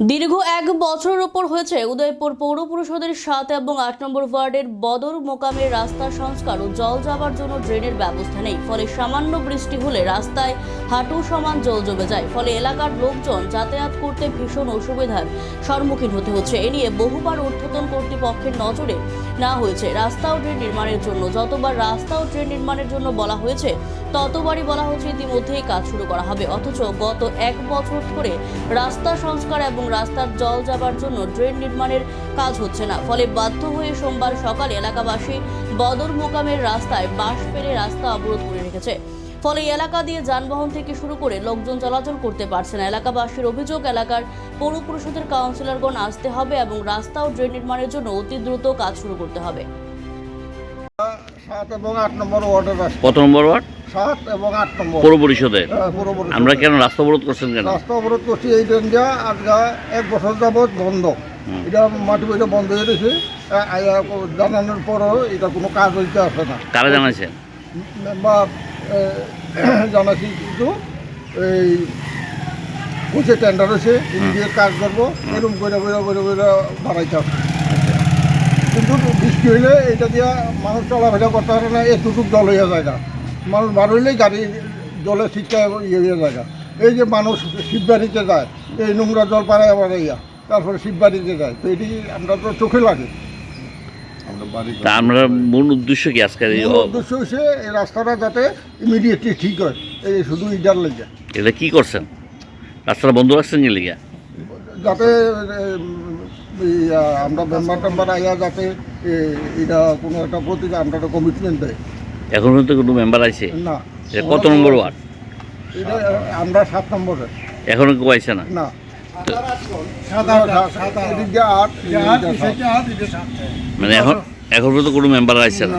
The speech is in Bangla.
দীর্ঘ এক বছরের ওপর হয়েছে উদয়পুর পৌর পরিষদের সাত এবং আট নম্বর ওয়ার্ডের বদর মোকামের রাস্তা সংস্কার ও জল যাবার জন্য ড্রেনের ব্যবস্থা নেই। ফলে সামান্য বৃষ্টি হলে রাস্তায় হাঁটু সমান জল জমে যায়। ফলে এলাকার লোকজন যাতায়াত করতে ভীষণ অসুবিধার সম্মুখীন হতে হচ্ছে। এ নিয়ে বহুবার ঊর্ধ্বতন কর্তৃপক্ষের নজরে না হয়েছে রাস্তা ও ড্রেন নির্মাণের জন্য। যতবার রাস্তা ও ড্রেন নির্মাণের জন্য বলা হয়েছে, ততবারই বলা হচ্ছে ইতিমধ্যেই কাজ শুরু করা হবে। অথচ গত এক বছর ধরে রাস্তা সংস্কার এবং রাস্তার জল যাবার জন্য ড্রেন নির্মাণের কাজ হচ্ছে না। ফলে বাধ্য হয়ে সোমবার সকালে এলাকাবাসী বদর মোকামের রাস্তায় বাঁশ ফেলে রাস্তা অবরোধ করে রেখেছে। ফলে এলাকা দিয়ে যানবাহন থেকে শুরু করে লোকজন চলাচল করতে পারছে না। এলাকাবাসীর অভিযোগ এলাকার পৌর পরিষদের কাউন্সিলরগণ আসতে হবে এবং রাস্তা ও ড্রেন নির্মাণের জন্য অতি দ্রুত কাজ শুরু করতে হবে। সাত এবং আট নম্বর ওয়ার্ডের কত নম্বর ওয়ার্ড? সাত এবং আট নম্বর। পৌর পরিষদের? আহ, পরিষদ। আমরা কেন রাস্তা অবরোধ করছেন কেন? রাস্তা অবরোধ করছি এই ট্রেনটা আজকে এক বছর যাবৎ বন্ধ। হুম। এটা মাটি বন্ধ হয়ে গেছে। জানানোর পরও এটা কোনো কাজ হইতে আসে না। কারা জানাইছেন? মেম্বার জানাচ্ছি কিন্তু এই বসে টেন্ডার ইন্ডিয়ার কাজ করব এরকম করে করে করে করে বাড়াইতে হবে। কিন্তু বৃষ্টি হইলে এটা দিয়ে মানুষ চলাফেরা করতে পারে না এতটুকু জল হয়ে যায় না। মানুষ বার হইলেই গাড়ি জলে শিক্ষা ইয়ে হয়ে না। এই যে মানুষ শিববাড়িতে যায় এই নোংরা জল পাড়ায় পাড়াইয়া তারপরে শিববাড়িতে যায়। তো এটি আমরা তো চোখে লাগে। আমরা বাড়ি তা আমরা মূল উদ্দেশ্য কি আজকের এই উদ্দেশ্য হচ্ছে এই রাস্তাটা যাতে ইমিডিয়েটলি ঠিক হয়। এই শুধু ইটার লেগে। এটা কি করছেন? রাস্তাটা বন্ধ রাখছেন কি লিগা? যাতে আমরা মেম্বার টেম্বার আইয়া যাতে এটা কোনো একটা প্রতি আমরা একটা কমিটমেন্ট দেয়। এখন পর্যন্ত কোনো মেম্বার আছে না কত নম্বর ওয়ার্ড আমরা সাত নম্বরে এখনও কেউ আইছে না। মানে এখন এখন পর্যন্ত কোনো মেম্বার আইছে না